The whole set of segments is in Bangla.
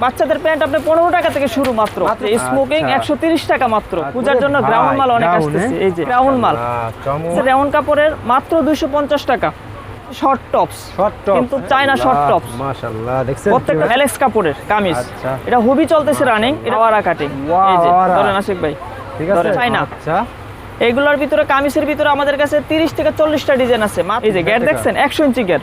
বাচ্চাদের প্যান্ট আপনি পনেরো টাকা থেকে শুরু মাত্র? স্মোকিং আচ্ছা। একশো তিরিশ টাকা মাত্র আচ্ছা। পূজার জন্য গ্রাউন্ড মাল অনেক আসতেছে? এই যে গ্রাউন্ড মাল আহ, কাপড়ের মাত্র দুইশো পঞ্চাশ টাকা শর্ট টপস কিন্তু? চায়না শর্ট টপস মাশাআল্লাহ, দেখছেন প্রত্যেকটা? কাপড়ের কামিজ আচ্ছা। এটা হুবি চলতেছে রানিং এটা ওয়ারা কাটিং Wow, এই যে ধরেন আশিক ভাই ঠিক আছে? চায়না আচ্ছা। এগুলোর ভিতরে কামিজের ভিতরে আমাদের কাছে তিরিশ থেকে চল্লিশটা ডিজাইন আছে এই যে দেখছেন একশো ইঞ্চি গ্যার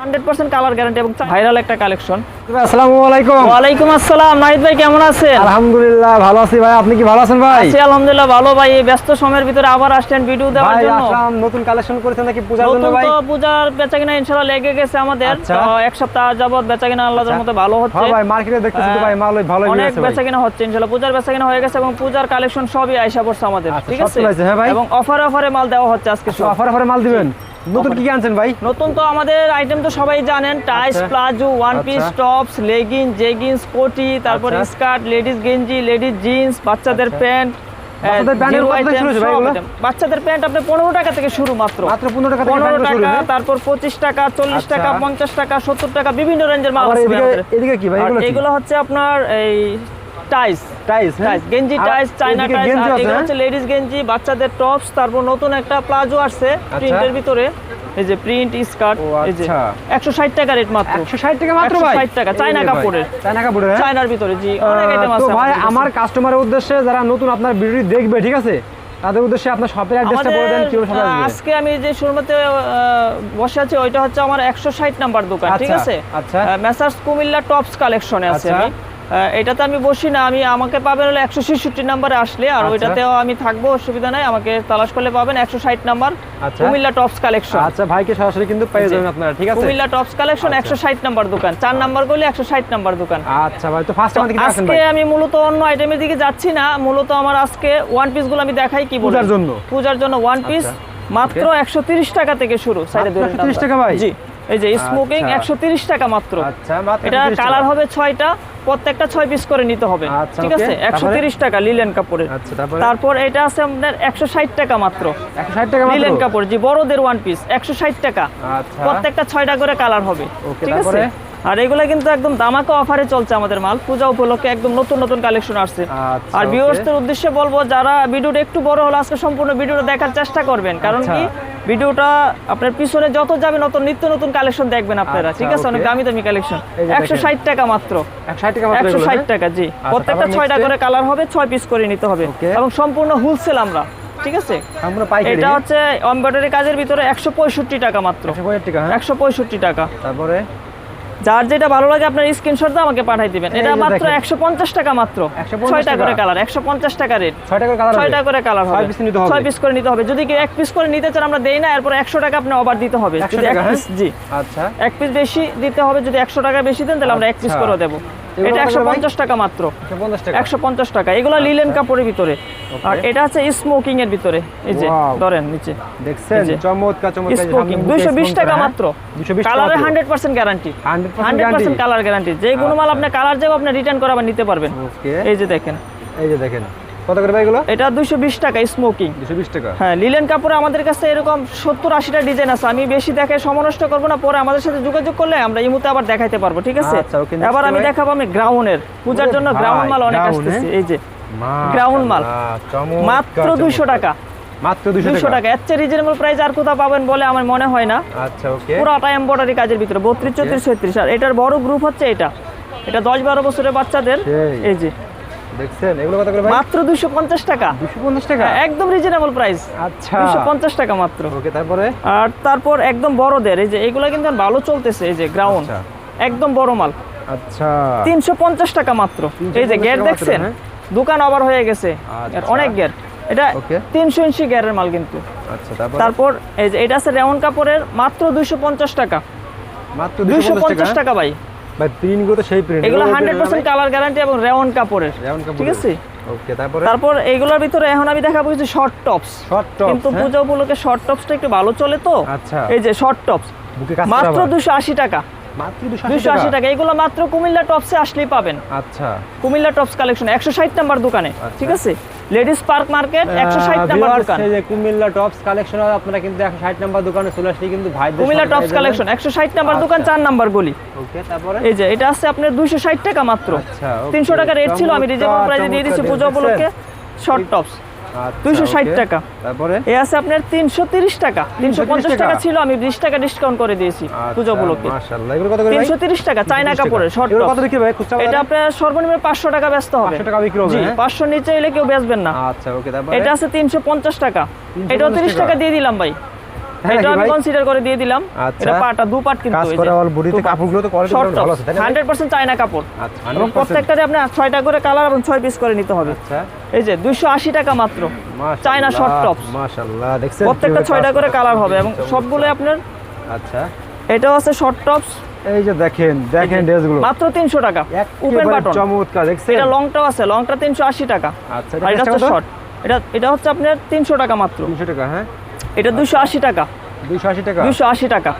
হান্ড্রেড পার্সেন্ট কালার গ্যারান্টি এবং ভাইরাল একটা কালেকশন আসসালামু আলাইকুম। ওয়ালাইকুম আসসালাম নাহিদ ভাই কেমন আছেন? আলহামদুলিল্লাহ ভালো আছি ভাই। আপনি কি ভালো আছেন ভাই? আছি আলহামদুলিল্লাহ ভালো ভাই। এই ব্যস্ত সময়ের ভিতরে আবার আসলেন ভিডিও দেওয়ার জন্য। নতুন কালেকশন করেছেন নাকি পূজার জন্য ভাই? তো পূজার বেচা ইনশাআল্লাহ লেগে গেছে আমাদের। আচ্ছা। এক সপ্তাহ যাবত বেচা কিনা আল্লাহর আচ্ছা। ভালো হচ্ছে। হ্যাঁ ভাই মার্কেটে দেখতেছি তো ভাই মাল ভালোই অনেক আছে ভাই। বেচা কিনা হচ্ছে ইনশাআল্লাহ। পূজার বেচা কিনা হয়ে গেছে এবং পূজার কালেকশন সবই আইসা পড়ছে আমাদের আচ্ছা, ঠিক আছে? হ্যাঁ? এবং অফারে অফারে মাল দেওয়া হচ্ছে আজকে অফার অফারে মাল দিবেন? নতুন কি আনছেন ভাই নতুন তো আমাদের আইটেম তো সবাই জানেন টাইস আচ্ছা। প্লাজো ওয়ান পিস আচ্ছা। টপস লেগিং জেগিংস কোটি তারপর আচ্ছা। স্কার্ট লেডিস গেঞ্জি লেডিস জিন্স বাচ্চাদের আচ্ছা। প্যান্ট বাচ্চাদের প্যান্ট আপনি পনেরো টাকা থেকে শুরু মাত্র মাত্র 15 টাকা পনেরো টাকা? তারপর পঁচিশ টাকা চল্লিশ আচ্ছা। টাকা পঞ্চাশ টাকা সত্তর টাকা বিভিন্ন রেঞ্জের মাল এদিকে ভাই কি এগুলো হচ্ছে আপনার এই টাইস টাইস টাইস গেঞ্জি টাইস চাইনা টাইস আর এগুলো হ্যাঁ? হচ্ছে লেডিস গেঞ্জি বাচ্চাদের টপস তারপর নতুন একটা প্লাজো আসছে প্রিন্টের ভিতরে এই যে প্রিন্ট স্কার্ট এই যে আচ্ছা। একশো ষাট টাকা রেট মাত্র 160 টাকা মাত্র ভাই 160 টাকা, চায়না কাপড়ের। চায়না কাপড়ের হ্যাঁ? চায়নার ভিতরে জি অনেক আইটেম আছে তো ভাই আমার কাস্টমারের উদ্দেশ্যে যারা নতুন আপনার ভিডিও দেখবে ঠিক আছে তাদের উদ্দেশ্যে আপনার শপের অ্যাড্রেসটা বলে দেন কীভাবে সবাই আসবে আজকে আমি যে শোরুমে বসে আছি ওইটা হচ্ছে আমার একশো ষাট নাম্বার দোকান ঠিক আচ্ছা, আছে আচ্ছা। মেসার্স কুমিল্লা টপস কালেকশনে আছে আচ্ছা। আমি এটাতে আমি বসি না আমি আমাকে পাবেন হলো একশো ছেষট্টি নাম্বারে আসলে আর আচ্ছা। ওইটাতেও আমি থাকব অসুবিধা নাই আমাকে তালাশ করলে পাবেন একশো ষাট নাম্বার আচ্ছা। কুমিল্লা টপস কালেকশন আচ্ছা ভাইকে সরাসরি কিন্তু পেয়ে যাবেন আপনারা ঠিক আছে কুমিল্লা টপস কালেকশন আচ্ছা। একশো ষাট নাম্বার দোকান চার নাম্বার করলে একশো ষাট নাম্বার দোকান আচ্ছা ভাই তো ফার্স্ট আমাদের আজকে আমি মূলত অন্য আইটেমের দিকে যাচ্ছি না মূলত আমার আজকে ওয়ান পিসগুলো আমি দেখাই কি পূজার জন্য? পূজার জন্য ওয়ান পিস মাত্র একশো তিরিশ টাকা থেকে শুরু সাইডে মাত্র 130 টাকা ভাই? জি এই যে স্মোকিং আচ্ছা। একশো টাকা মাত্র। আচ্ছা এটা কালার হবে ছয়টা প্রত্যেকটা ছয় পিস করে নিতে হবে। আচ্ছা, ঠিক আছে? একশো টাকা লিলেন কাপড়ের। তারপর? এটা আছে আপনার একশো ষাট টাকা মাত্র। 160 টাকা মাত্র? লিলেন কাপড় জি বড়দের ওয়ান পিস একশো ষাট টাকা। প্রত্যেকটা ছয়টা করে কালার হবে। ঠিক আছে? আর এগুলো কিন্তু একদম দামাকা অফারে চলছে আমাদের মাল। পূজা উপলক্ষে একদম নতুন নতুন কালেকশন আসছে। আর. ভিউয়ার্সদের উদ্দেশ্যে বলব যারা ভিডিওটা একটু বড় হলো আজকে সম্পূর্ণ ভিডিওটা দেখার চেষ্টা করবেন। কারণ। কি? ভিডিওটা আপনার পিছনে যত যাবে অত নিত্য নতুন কালেকশন দেখবেন আপনারা আচ্ছা, ঠিক আছে? অনেক দামি দামি কালেকশন একশো ষাট টাকা মাত্র। 160 টাকা মাত্র একশো ষাট হ্যাঁ? টাকা জি। প্রত্যেকটা ছয়টা করে কালার হবে ছয় পিস করে নিতে হবে। এবং সম্পূর্ণ হোলসেল আমরা ঠিক আছে? এটা হচ্ছে এমব্রয়ডারি কাজের ভিতরে একশো পঁয়ষট্টি টাকা মাত্র। 160 টাকা হ্যাঁ? একশো পঁয়ষট্টি টাকা। তারপরে? যার যেটা ভালো লাগে আপনার স্ক্রিনশট দিয়ে আমাকে পাঠিয়ে দিবেন। এটা মাত্র দেখেন। একশো পঞ্চাশ টাকা মাত্র। 150 ছয়টা করে কালার একশো পঞ্চাশ টাকা রেট 6 টাকা কালার ছয়টা করে কালার হবে। 6 পিস নিতে হবে। 6 পিস করে নিতে হবে। যদি কি এক পিস করে নিতে চান আমরা দেই না এরপর একশো টাকা আপনি ওভার দিতে হবে। 100 যদি এক টাকা, হ্যাঁ? পিস জি। আচ্ছা। এক পিস বেশি দিতে হবে যদি একশো টাকা বেশি দেন তাহলে আমরা এক পিস আচ্ছা। করে দেবো। এটা একশো পঞ্চাশ টাকা মাত্র। একশো পঞ্চাশ টাকা। এগুলো লিলেন কাপড়ের ভিতরে। আর এটা হচ্ছে স্মোকিং এর ভিতরে। এই যে ধরেন নিচে দেখছেন? চমৎকার স্মোকিং দুইশো বিশ টাকা মাত্র। কালারে hundred percent guarantee hundred percent colour guarantee যে কোনো মাল আপনি কালার যাব আপনি রিটার্ন করে আবার নিতে পারবেন। এই যে দেখেন। এই যে দেখেন। কত করে ভাই এগুলো? এটা দুইশো বিশ টাকা স্মোকিং 220 টাকা। হ্যাঁ লিলেন কাপড়ে আমাদের কাছে এরকম সত্তর আশিটা ডিজাইন আছে। আমি বেশি দেখে সমনষ্ট করব না পরে আমাদের সাথে যোগাযোগ করলে আমরা এই মুহূর্তে আবার দেখাইতে পারব ঠিক আছে? আচ্ছা, এবার আমি দেখাবো আমি গ্রাউন্ডের পূজার জন্য মাল অনেক হ্যাঁ? এই যে মাল। মাত্র। টাকা। মাত্র 200 টাকা। টাকা। রিজনেবল প্রাইস আর কোথাও পাবেন বলে আমার মনে হয় না। আচ্ছা ওকে পুরোটা এম্বয়ডারি কাজের ভিতরে। আর এটার বড় গ্রুপ হচ্ছে এটা। এটা দশ বারো বছরের বাচ্চাদের। এই যে। দেখছেন? এগুলো কত করে ভাই? মাত্র দুইশো পঞ্চাশ টাকা। 250 টাকা? হ্যাঁ, একদম রিজনেবল প্রাইস আচ্ছা। দুইশো পঞ্চাশ টাকা মাত্র। ওকে তারপরে? আর তারপর একদম বড়দের এই যে এগুলো কিন্তু ভালো চলতেছে এই যে গ্রাউন্ড আচ্ছা। একদম বড় মাল। আচ্ছা। তিনশো পঞ্চাশ টাকা মাত্র। এই যে মাত্র, দেখছেন? হ্যাঁ। দোকান ওভার হয়ে গেছে। আচ্ছা। অনেক গ্যার এটা. তিনশো ইঞ্চি গ্যারের মাল কিন্তু। আচ্ছা তারপর? তারপর এই যে এটা আছে রেওন কাপড়ের মাত্র দুইশো পঞ্চাশ টাকা। মাত্র দুইশো 250 পঞ্চাশ টাকা ভাই। ভাই প্রিন্টগুলো সেই প্রিন্ট এগুলো হান্ড্রেড পার্সেন্ট কালার গ্যারান্টি এবং রেওন কাপড়ের যেমন কাপড় ঠিক আছে? ওকে তারপরে? তারপর এইগুলোর ভিতরে এখন আমি দেখাবো কিছু শর্ট টপস শর্ট টপ কিন্তু পূজা উপলক্ষে শর্ট টপসটা একটু ভালো চলে তো? আচ্ছা। এই যে শর্ট টপস মাত্র করা দুশো আশি টাকা। মাত্র দুশো আশি টাকা? এগুলো মাত্র কুমিল্লা টপসে আসলেই পাবেন। আচ্ছা। কুমিল্লা টপস কালেকশন একশো ষাট নাম্বার দোকানে আচ্ছা। ঠিক আছে? লেডিস পার্ক মার্কেট একশো ষাট নাম্বার ভিউয়ার্স, দোকান। এই যে কুমিল্লা টপস কালেকশন আপনারা কিন্তু একশো ষাট নাম্বার দোকানে চলে আসলে কিন্তু ভাই কুমিল্লা টপস কালেকশন একশো ষাট নাম্বার দোকান আচ্ছা। চার নাম্বার গলি। ওকে তারপরে? এই যে এটা আছে আপনার দুইশো ষাট টাকা মাত্র। আচ্ছা, okay. তিনশো টাকা রেট ছিল আমি রিজনেবল চমৎকার, প্রাইসে দিয়ে দিচ্ছি পূজা উপলক্ষে। শর্ট টপস আচ্ছা, 260 টাকা। তারপরে? এ আছে আপনার তিনশো তিরিশ টাকা। তিনশো পঞ্চাশ টাকা? টাকা ছিল আমি বিশ টাকা ডিসকাউন্ট করে দিয়েছি পুজো উপলক্ষে। মাশাআল্লাহ। এগুলো কত করে ভাই? তিনশো তিরিশ টাকা চাইনা কাপড়ের শর্ট এগুলো কত বিক্রি ভাই? খুচরা এটা আপনার সর্বনিম্ন পাঁচশো টাকা ব্যস্ত হবে। 500 টাকা বিক্রি হবে, জি হ্যাঁ? পাঁচশো নিচে এলে কেউ বেচবেন না। আচ্ছা ওকে তারপরে? এটা আছে তিনশো পঞ্চাশ টাকা। 350 এটাও তিরিশ টাকা। টাকা দিয়ে দিলাম ভাই। হ্যাঁ এটা আমি কনসিডার করে দিয়ে দিলাম। আচ্ছা। এটা পাটা দু পাট কিন্তু কাজ করা অল বডিতে কাপড়গুলো তো কোয়ালিটি ভালো আছে তাই না? ভাই? হান্ড্রেড পার্সেন্ট চায়না কাপড়। আচ্ছা এবং 100% আপনি ছয়টা করে কালার এবং ছয় পিস করে নিতে হবে। আচ্ছা। এই যে দুইশো আশি টাকা মাত্র। চায়না শর্ট টপস মাশাআল্লাহ দেখছেন প্রত্যেকটা কীভাবে করে কালার হবে এবং সবগুলো আপনার আচ্ছা। এটাও আছে শর্ট টপস এই যে দেখেন দেখেন ড্রেসগুলো মাত্র তিনশো টাকা। ওপেন বাটন চমৎকার দেখছেন? এটা লংটাও আছে লংটা তিনশো আশি টাকা। আচ্ছা এটা এটা হচ্ছে শর্ট এটা এটা হচ্ছে আপনার তিনশো টাকা মাত্র। 300 টাকা হ্যাঁ? এটা দুশো আশি টাকা। 280 টাকা? দুশো আশি টাকা।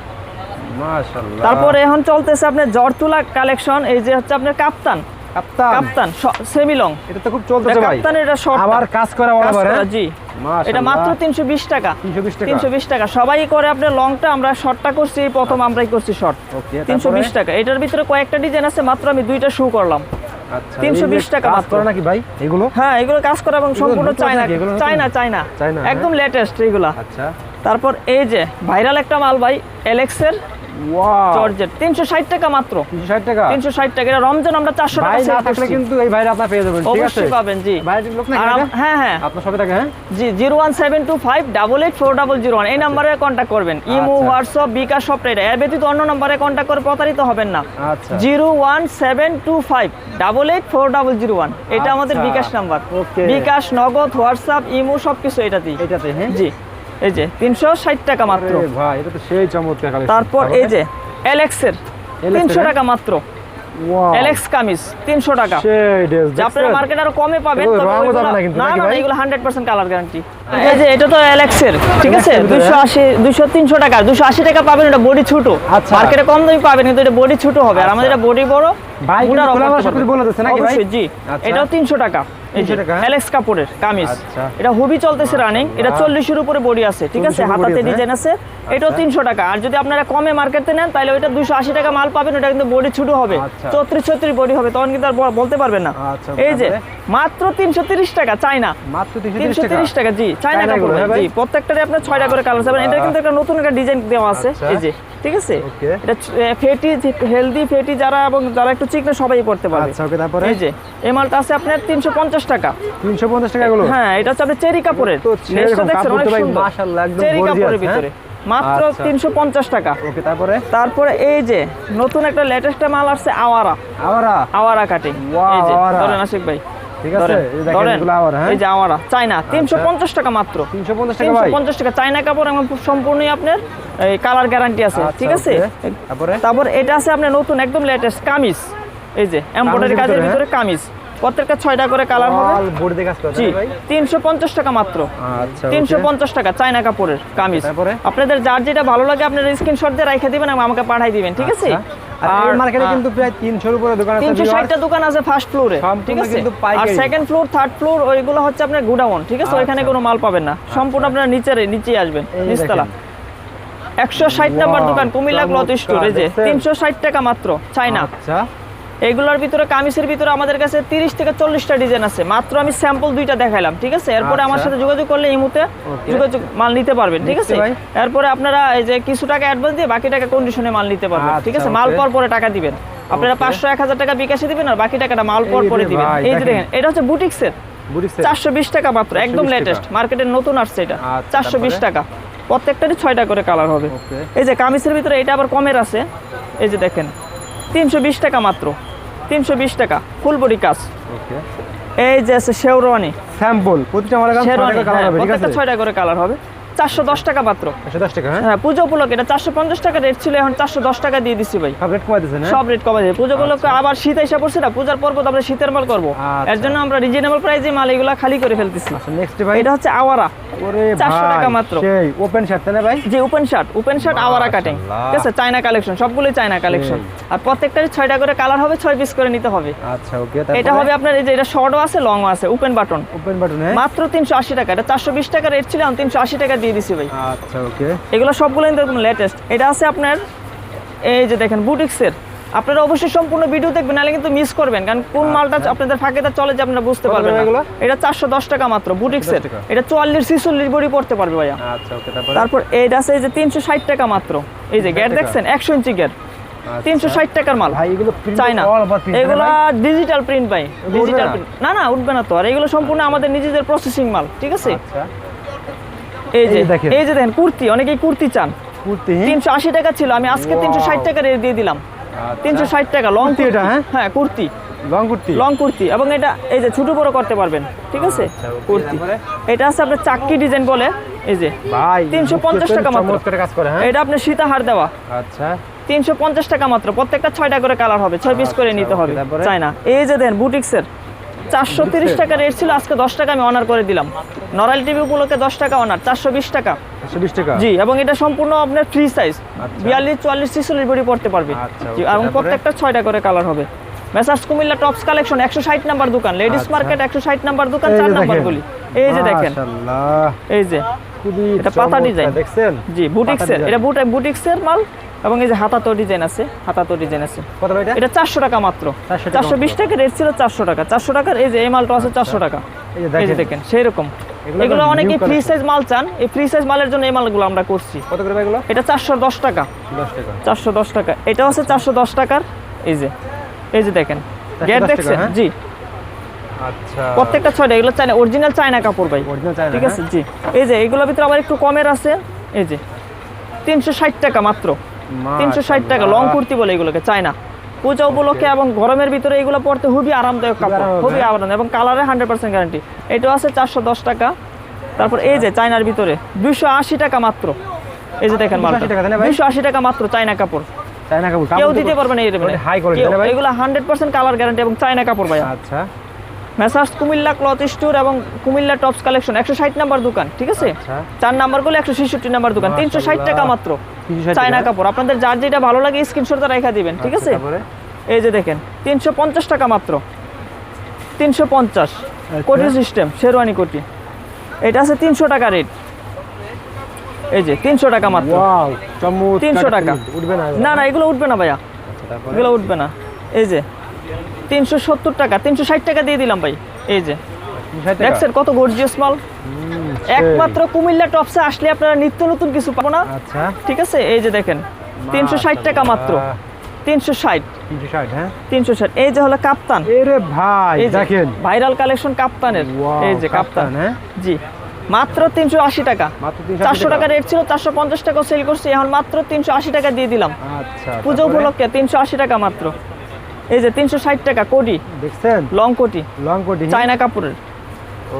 তারপরে এখন চলতেছে আপনার জরতুলা কালেকশন এই যে হচ্ছে আপনার কাপ্তান। কাপ্তান? কাপ্তান সেমি লং এটা তো খুব চলতেছে ভাই। কাপ্তান এটা শর্ট আবার কাজ করা বলা করে জি। এটা মাত্র তিনশো বিশ টাকা। 320 টাকা? তিনশো বিশ টাকা। সবাই করে আপনার লংটা আমরা শর্টটা করছি প্রথম আমরাই করছি শর্ট ওকে তিনশো বিশ টাকা। এটার ভিতরে কয়েকটা ডিজাইন আছে মাত্র আমি দুইটা শু করলাম। আচ্ছা 320 এই যে টাকা কাজ করে নাকি ভাই এগুলো? হ্যাঁ এগুলো কাজ করা এবং সম্পূর্ণ চায়না চাইনা এগুলো চায়না চায়না। চায়না, হ্যাঁ? একদম লেটেস্ট এগুলা। আচ্ছা। তারপর এই যে ভাইরাল একটা মাল ভাই এলেক্সের জর্জেট তিনশো ষাট টাকা মাত্র। 360 টাকা? তিনশো ষাট টাকা। এটা রমজান আমরা চারশো টাকা ভাই না sell থাকলে করছি। কিন্তু এই ভাইরা আপনার পেয়ে যাবেন ঠিক আছে? পাবেন জি। ভাই লোক নাকি আর আম- এটা? হ্যাঁ হ্যাঁ। আপনার সবে থাকে হ্যাঁ? জি এই নাম্বারে করবেন। ইমো আচ্ছা। হোয়াটসঅ্যাপ বিকাশ সব এটা এর ব্যতীত অন্য নাম্বারে কন্ট্যাক্ট করে প্রতারিত হবেন না। আচ্ছা। Zero one seven two five double eight four double zero one. এটা আমাদের আচ্ছা। বিকাশ নাম্বার। বিকাশ নগদ হোয়াটসঅ্যাপ ইমো সব কিছু এটাতেই। এটাতে হ্যাঁ? জি। এই যে তিনশো ষাট টাকা মাত্র। ভাই এটা তো সেই চমৎকার কালেকশন তারপর এই যে এলেক্সের তিনশো হ্যাঁ? টাকা মাত্র। এলেক্স কামিজ তিনশো টাকা। সেই ড্রেস আপনারা মার্কেট আরও কমে পাবেন তবে না? এগুলো হান্ড্রেড পার্সেন্ট কালার গ্যারান্টি এই যে এটা তো এলেক্সের ঠিক আছে? Alex এর ভিতরে, দুশো আশি দুশো তিনশো টাকা দুশো আশি টাকা পাবেন এটা বডি ছোট। মার্কেটে কম দামি পাবেন কিন্তু এটা বডি ছোট হবে। আর আমাদের এটা বডি বড় ভাই কিন্তু বুড়ারাও খোলামেলা পরতে সবকিছু পারবে। বলে দিচ্ছে নাকি ভাই? অবশ্যই জি। এটাও তিনশো টাকা। এই যে 300 টাকা? এলেক্স কাপড়ের কামিজ। এটা হুবি চলতেছে রানিং এটা চল্লিশের উপরে বডি আছে ঠিক আছে? 40 এর উপরে হাতাতে ডিজাইন আছে এটাও। তিনশো টাকা। আর যদি আপনারা কমে মার্কেটে নেন তাহলে ওইটা দুশো আশি টাকা মাল পাবেন ওটা কিন্তু বডি ছোট হবে। আচ্ছা। চৌত্রিশ ছত্রিশ বডি হবে তখন কিন্তু আর বলতে পারবেন না। আচ্ছা, এই যে মাত্র তিনশো তিরিশ টাকা মাত্র 330 তিনশো টাকা? তিরিশ টাকা জি। চায়না কাপড় হ্যাঁ ভাই? জি প্রত্যেকটারে আপনার ছয়টা করে কালার পাবেন এটা কিন্তু একটা নতুন একটা ডিজাইন দেওয়া আছে। আচ্ছা। এই যে ঠিক আছে? এটা ফেটি হেলদি ফেটি যারা এবং যারা একটু চিকনা সবাই পড়তে পারবে। আচ্ছা ওকে তারপরে? এই যে এই মালটা আছে আপনার তিনশো পঞ্চাশ টাকা। 350 টাকা গুলো হ্যাঁ এটা হচ্ছে আপনার চেরি কাপড়ের। দেখছেন অনেক সুন্দর। মাশাআল্লাহ একদম চেরি কাপড়ের হ্যাঁ? ভিতরে। মাত্র আচ্ছা। তিনশো পঞ্চাশ টাকা। ওকে তারপরে? তারপরে এই যে নতুন একটা লেটেস্ট মাল আসছে আওয়ারা। আওয়ারা? আওয়ারা কাটিং। এই যে ধরেন আশিক ভাই। ঠিক আছে? এই যে আওয়ারা চাইনা তিনশো পঞ্চাশ টাকা মাত্র। 350 টাকা পঞ্চাশ টাকা চাইনা কাপড় এবং সম্পূর্ণই আপনার এই কালার গ্যারান্টি আছে ঠিক আছে? তারপর? এটা আছে আপনার নতুন একদম লেটেস্ট কামিজ। এই যে এমব্রয়ডারি কাজের ভিতরে, কামিজ। প্রত্যেকটা ছয়টা করে কালার হবে। জি তিনশো পঞ্চাশ টাকা মাত্র। তিনশো পঞ্চাশ টাকা চায়না কাপড়ের কামিজ। আপনাদের যার যেটা ভালো লাগে আপনার স্ক্রিনশট দিয়ে রেখে দিবেন এবং আমাকে পাঠাই দিবেন ঠিক আছে? আচ্ছা। আর মার্কেটে কিন্তু প্রায় 300 এর উপরে দোকান আছে 360 টা দোকান আছে ফার্স্ট ফ্লোরে ঠিক আছে? আর সেকেন্ড ফ্লোর থার্ড ফ্লোর ওইগুলো হচ্ছে আপনার গুডাউন ঠিক আছে? ওইখানে আচ্ছা। কোনো মাল পাবেন না। সম্পূর্ণ আপনার নিচেরে নিচে আসবেন নিচতলা দেখেন। একশো ষাট নাম্বার দোকান কুমিল্লা ক্লথ স্টোর এই যে। দেখছেন? তিনশো ষাট টাকা মাত্র চাইনা আচ্ছা। এগুলোর ভিতরে কামিজের ভিতরে আমাদের কাছে তিরিশ থেকে চল্লিশটা ডিজাইন আছে। মাত্র আমি স্যাম্পল দুইটা দেখাইলাম ঠিক আছে? এরপরে আমার আচ্ছা। সাথে যোগাযোগ করলে এই মুহূর্তে যোগাযোগ মাল নিতে পারবেন ঠিক আছে? এরপরে আপনারা এই যে কিছু টাকা অ্যাডভান্স দিয়ে বাকি টাকা কন্ডিশনে মাল নিতে পারবেন ঠিক আছে? আচ্ছা, মাল পর পরে টাকা দিবেন। আপনারা পাঁচশো এক হাজার টাকা বিকাশে দিবেন আর বাকি টাকাটা মাল পর পরে দিবেন। এই যে দেখেন। এটা হচ্ছে বুড়ি set। চারশো বিশ টাকা মাত্র একদম লেটেস্ট মার্কেটের নতুন আসছে এটা। আচ্ছা, চারশো বিশ টাকা। প্রত্যেকটারই ছয়টা করে কালার হবে। এই যে কামিজের ভিতরে এটা আবার কমের আছে। এই যে দেখেন তিনশো বিশ টাকা মাত্র। তিনশো বিশ টাকা ফুল বডি কাজ. এই যে আছে শেরওয়ানি স্যাম্পল প্রতিটা মালের দাম 6 শেরওয়ানি টাকা কালার হ্যাঁ, হবে ঠিক প্রত্যেকটা আছে? ছয়টা করে কালার হবে। চারশো দশ টাকা মাত্র। দশ টাকা হ্যাঁ? হ্যাঁ পুজো উপলক্ষে এটা চারশো পঞ্চাশ টাকা রেট ছিল এখন চারশো দশ টাকা দিয়ে দিচ্ছি ভাই। সব রেট কমাই হ্যাঁ? সব রেট কমে যায় পুজো উপলক্ষে আবার শীত এসে পড়ছে না পূজার পর আমরা শীতের মাল করব। আচ্ছা। এর জন্য আমরা রিজনেবল প্রাইসে মাল এগুলা খালি করে ফেলতেছি। আচ্ছা নেক্সট ভাই। এটা হচ্ছে আওয়ারা। ওরে 400 টাকা মাত্র। ওপেন শার্ট তাই না ভাই? যে ওপেন শার্ট ওপেন শার্ট আওয়ারা কাটিং ঠিক আছে? চায়না কালেকশন সবগুলোই চায়না কালেকশন আর প্রত্যেকটারই ছয়টা করে কালার হবে ছয় পিস করে নিতে হবে। আচ্ছা ওকে এটা হবে আপনার এই যে এটা শর্টও আছে লংও আছে ওপেন বাটন ওপেন বাটন মাত্র তিনশো আশি টাকা এটা চারশো বিশ টাকা রেট ছিল তিনশো আশি টাকা দিয়ে দিছি ভাই। আচ্ছা ওকে এগুলো সবগুলো দেখুন লেটেস্ট এটা আছে আপনার এই যে দেখেন বুটিক্সের। আপনারা অবশ্যই সম্পূর্ণ ভিডিও দেখবেন নাহলে কিন্তু মিস করবেন কারণ কোন মালটা আপনাদের ফাঁকেতে চলে যে আপনারা বুঝতে পারবেন না। এগুলো? এটা চারশো দশ টাকা মাত্র বুটিক্সের। এটা চুয়াল্লিশ ছিচল্লিশ বড়ি পড়তে পারবে ভাইয়া। আচ্ছা তারপরে? এইটা আছে এই যে তিনশো ষাট টাকা মাত্র। এই যে 360 গ্যাট দেখছেন? একশো ইঞ্চি গ্যাট আচ্ছা। তিনশো ষাট টাকার মাল। ভাই এগুলো? ডিজিটাল প্রিন্ট ভাই? ডিজিটাল প্রিন্ট না? না উঠবে না তো। আর এগুলো সম্পূর্ণ আমাদের নিজেদের প্রসেসিং মাল ঠিক আছে? আচ্ছা। এই যে দেখেন। এই যে দেখেন কুর্তি অনেকেই কুর্তি চান। কুর্তি? তিনশো আশি টাকা ছিল আমি আজকে Wow. তিনশো ষাট টাকা রেট দিয়ে দিলাম। আচ্ছা। তিনশো ষাট টাকা লং কুর্তি এটা, হ্যাঁ? হ্যাঁ কুর্তি। লং কুর্তি? লং কুর্তি। এবং এটা এই যে ছোট বড় করতে পারবেন ঠিক আছে? আচ্ছা, কুর্তি। এটা আছে আপনার চাক্কি ডিজাইন বলে এই যে। ভাই 350 টাকা মাত্র। কাজ করে হ্যাঁ? এটা আপনার সীতাহার দেওয়া। আচ্ছা। তিনশো পঞ্চাশ টাকা মাত্র। প্রত্যেকটা ছয়টা করে কালার হবে ছয় পিস করে আচ্ছা, নিতে হবে? চাই না। এই যে দেন বুটিক্সের। চারশো তিরিশ টাকা রেট ছিল আজকে দশ টাকা আমি অনার করে দিলাম। নরাল টিভি উপলক্ষে দশ টাকা অনার চারশো বিশ টাকা। টাকা? জি এবং এটা সম্পূর্ণ আপনার ফ্রি সাইজ আচ্ছা। বিয়াল্লিশ চুয়াল্লিশ ছিচল্লিশ বডি পড়তে পারবে। আচ্ছা, এবং প্রত্যেকটা ছয়টা করে কালার হবে। মেসার্স কুমিল্লা টপস কালেকশন একশো ষাট নাম্বার দোকান। লেডিস আচ্ছা। মার্কেট একশো ষাট নাম্বার দোকান চার নাম্বার। গুলি। এই যে দেখেন। এই যে। এটা পাতা ডিজাইন। দেখছেন? জি বুটিক্সের এটা বুট বুটিক্সের মাল। এবং এই যে হাতাতো ডিজাইন আছে হাতাতো ডিজাইন আছে। কত এটা? এটা চারশো টাকা মাত্র। 400 টাকা চারশো বিশ টাকা রেট ছিল চারশো টাকা। চারশো টাকার এই যে এই মালটা আছে চারশো টাকা। এই যে দেখেন। সেই রকম এগুলো অনেকে ফ্রি সাইজ মাল চান। এই ফ্রি সাইজ মালের জন্য এই মালগুলো আমরা করছি। কত করে এগুলো? এটা চারশো দশ টাকা। চারশো দশ টাকা। এটা হচ্ছে চারশো দশ টাকার। এই যে। এই যে দেখেন। গেট দেখছেন? হ্যাঁ? জি। আচ্ছা। প্রত্যেকটা ছয়টা। এগুলো চায়না অরিজিনাল চায়না কাপড় ভাই। ঠিক আছে? জি। এই যে এগুলোর ভিতরে আবার একটু কমের আছে। এই যে। তিনশো ষাট টাকা মাত্র। তিনশো ষাট টাকা লং কুর্তি বলে এগুলোকে চায়না। পূজা উপলক্ষে এবং গরমের ভিতরে এগুলো পড়তে খুবই আরামদায়ক কাপড় খুবই। আরামদায়ক এবং কালারে হান্ড্রেড পার্সেন্ট গ্যারান্টি এটাও আছে চারশো দশ টাকা। তারপর এই যে চায়নার ভিতরে দুইশো আশি টাকা মাত্র। এই যে দেখেন 280 টাকা তাই না ভাই? দুইশো আশি টাকা মাত্র চায়না কাপড়। চায়না কাপড় কেউ দিতে পারবে না এই হাই কোয়ালিটি তাই না ভাই? এগুলো হান্ড্রেড পার্সেন্ট কালার গ্যারান্টি এবং চায়না কাপড় ভাই আচ্ছা। মেসার্স কুমিল্লা ক্লথ স্টোর এবং কুমিল্লা টপস কালেকশন একশো ষাট নাম্বার দোকান ঠিক আছে? আচ্ছা। চার নাম্বারগুলো একশো ছেষট্টি নাম্বার দোকান তিনশো ষাট টাকা মাত্র। 360 চায়না কাপড়। আপনাদের যার যেটা ভালো লাগে স্ক্রিনশটটা রেখা দিবেন ঠিক আচ্ছা, আছে? এই যে দেখেন তিনশো পঞ্চাশ টাকা মাত্র। তিনশো পঞ্চাশ। কোটি সিস্টেম শেরওয়ানি কোটি। এটা আছে তিনশো টাকা রেট এই যে তিনশো টাকা মাত্র। 300 টাকা। উঠবে না না না এগুলো উঠবে না ভাইয়া। আচ্ছা, এগুলো উঠবে না। এই যে তিনশো সত্তর টাকা তিনশো ষাট টাকা দিয়ে দিলাম ভাই। এই যে 360 টাকা? দেখছেন কত গর্জিয়াস মাল? একমাত্র কুমিল্লা টপসে আসলে আপনারা নিত্য নতুন কিছু পাবো না। আচ্ছা। ঠিক আছে? এই যে দেখেন তিনশো ষাট টাকা মাত্র। তিনশো ষাট। তিনশো ষাট হ্যাঁ? তিনশো ষাট। এই যে হলো কাপ্তান। ভাই দেখেন। ভাইরাল কালেকশন কাপ্তানের। এই যে কাপ্তান। হ্যাঁ? জি। মাত্র তিনশো আশি টাকা। চারশো টাকা। রেট ছিল চারশো পঞ্চাশ টাকা সেল করছি। এখন মাত্র তিনশো আশি টাকা দিয়ে দিলাম। আচ্ছা পুজো উপলক্ষে তিনশো আশি টাকা মাত্র। এই যে তিনশো ষাট টাকা কোটি দেখছেন? লং কোটি। লং কোটি চায়না কাপড়ের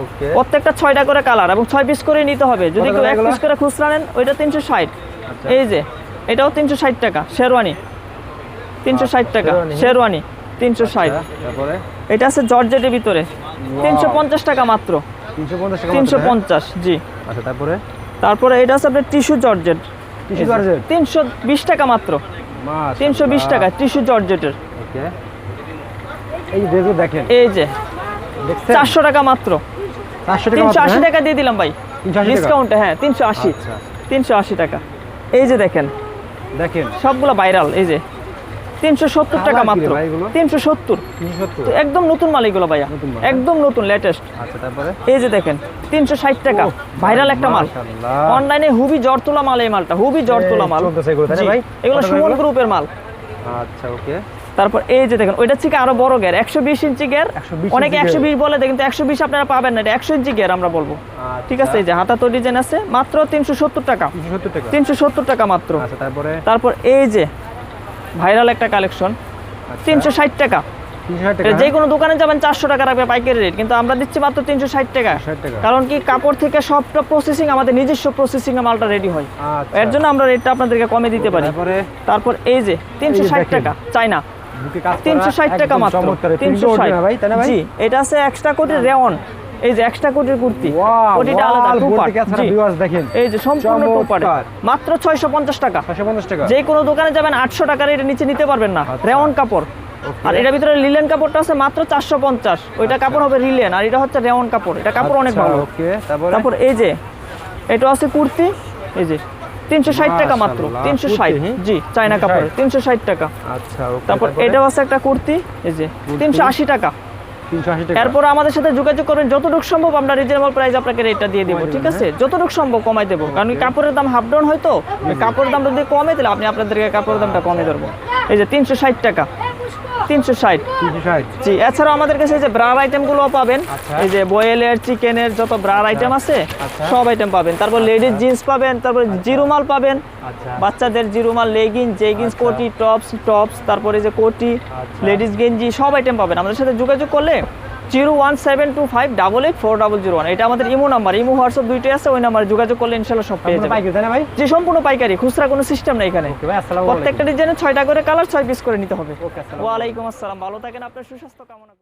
ওকে প্রত্যেকটা ছয়টা করে কালার এবং ছয় পিস করে নিতে হবে। যদি কেউ এক পিস করে খুচরা নেন ওইটা তিনশো ষাট। আচ্ছা। এই যে এটাও তিনশো ষাট টাকা শেরওয়ানি। তিনশো ষাট টাকা শেরওয়ানি, তিনশো ষাট। আচ্ছা, তারপরে? এটা আছে জর্জেটের ভিতরে তিনশো পঞ্চাশ টাকা মাত্র। তিনশো পঞ্চাশ হ্যাঁ? জি। আচ্ছা তারপরে? তারপরে এটা আছে আপনার টিস্যু জর্জেট। Tissue georgette? তিনশো বিশ টাকা মাত্র। তিনশো বিশ টাকা টিস্যু জর্জেটের। ওকে এই যে দেখেন। এই যে চারশো টাকা মাত্র। তিনশো আশি হ্যাঁ? টাকা দিয়ে দিলাম ভাই। 380 টাকা? ডিসকাউন্টে হ্যাঁ তিনশো আশি। আচ্ছা। তিনশো আশি টাকা। এই যে দেখেন দেখেন। সবগুলো ভাইরাল এই যে। তিনশো সত্তর টাকা মাত্র। ভাই এগুলো? তিনশো সত্তর। তিনশো সত্তর? একদম নতুন মাল এগুলো ভাইয়া। একদম নতুন লেটেস্ট আচ্ছা তারপরে? এই যে দেখেন তিনশো ষাট টাকা। ভাইরাল একটা মাল। মাশাআল্লাহ। অনলাইনে হুবি জ্বর তোলা মাল এই মালটা হুবি জ্বর তোলা মাল। চলতেছে এগুলো, তাই না ভাই? এগুলো সুমন গ্রুপের মাল। আচ্ছা ওকে। তারপর এই যে দেখেন ওইটা থেকে আরও বড় গের একশো বিশ ইঞ্চি গের অনেকে একশো। বিশ বলে কিন্তু একশো বিশ আপনারা পাবেন না এটা একশো ইঞ্চি গের আমরা বলব। ঠিক আছে এই যে হাতা তো ডিজাইন আছে মাত্র তিনশো সত্তর টাকা। তিনশো সত্তর টাকা। মাত্র। আচ্ছা তারপরে? তারপর এই যে ভাইরাল একটা কালেকশন আচ্ছা। তিনশো ষাট টাকা। এটা যে কোনো দোকানে যাবেন চারশো টাকা রাখবে পাইকারি রেট কিন্তু আমরা দিচ্ছি মাত্র তিনশো ষাট টাকা। কারণ কি কাপড় থেকে সবটা প্রসেসিং আমাদের নিজস্ব প্রসেসিং এ মালটা রেডি হয়। আচ্ছা। এর জন্য আমরা রেটটা আপনাদেরকে কমে দিতে পারি। তারপর? এই যে তিনশো ষাট টাকা চাইনা বুকে কাজ করা, তিনশো ষাট টাকা মাত্র। চমৎকার তিনশো ষাট। ভাই তাই না ভাই? জি এটা আছে এক্সট্রা কোটির রেওন এই যে এক্সট্রা কোটির কুর্তি। কোটিটা আলাদা টু পার্ট কাজ করা ভিউয়ার্স দেখেন। এই যে সম্পূর্ণ টু পার্ট মাত্র ছয়শো পঞ্চাশ টাকা। 650 টাকা। যে কোনো দোকানে যাবেন আটশো টাকার এটা নিচে নিতে পারবেন না। আচ্ছা। রেওন কাপড়। আর এটার ভিতরে লিলেন কাপড়টা আছে মাত্র চারশো পঞ্চাশ। ওইটা কাপড় হবে রিলেন আর এটা হচ্ছে রেওন কাপড়। এটা কাপড় অনেক আচ্ছা, ভালো। তারপর? এই যে এটা আছে কুর্তি। এই যে তিনশো ষাট টাকা মাত্র তিনশো ষাট। জি চায়না কাপড় তিনশো ষাট টাকা। আচ্ছা তারপর এটাও আছে একটা কুর্তি এই যে তিনশো আশি টাকা। এরপর আমাদের সাথে যোগাযোগ করবেন যতটুকু সম্ভব আমরা রিজনেবল প্রাইস আপনাকে রেটটা দিয়ে দেবো ঠিক আছে? যতটুকু সম্ভব কমাই দেবো কারণ কাপড়ের দাম হাফ ডাউন হয়তো কাপড়ের দাম যদি কমে তাহলে আপনি আপনাদেরকে কাপড়ের দামটা কমে ধরবো। এই যে তিনশো ষাট টাকা। তিনশো ষাট। জি এছাড়াও আমাদের কাছে এই যে ব্রার আইটেমগুলো পাবেন। আচ্ছা। এই যে বয়েলের চিকেনের যত ব্রার আইটেম আছে আচ্ছা। সব আইটেম পাবেন। তারপর লেডিস জিন্স পাবেন তারপর জিরুমাল পাবেন। আচ্ছা। বাচ্চাদের জিরুমাল লেগিন আচ্ছা। কোটি টপস টপস তারপরে যে কোটি আচ্ছা। লেডিস গেঞ্জি সব আইটেম পাবেন। আমাদের সাথে যোগাযোগ করলে zero one seven two five double eight four double zero one. এটা আমাদের ইমো নাম্বার ইমো হোয়াটসঅ্যাপ দুইটাই আছে ওই নাম্বারে যোগাযোগ করলে ইনশাল্লাহ সব পেয়ে না ভাই? যে সম্পূর্ণ পাইকারি খুচরা কোনো সিস্টেম নেই এখানে। প্রত্যেকটা ডিজাইনে ছয়টা করে কালার ছয় পিস করে নিতে হবে। ওয়ালাইকুম আসসালাম ভালো থাকেন আপনার সুস্বাস্থ্য কামনা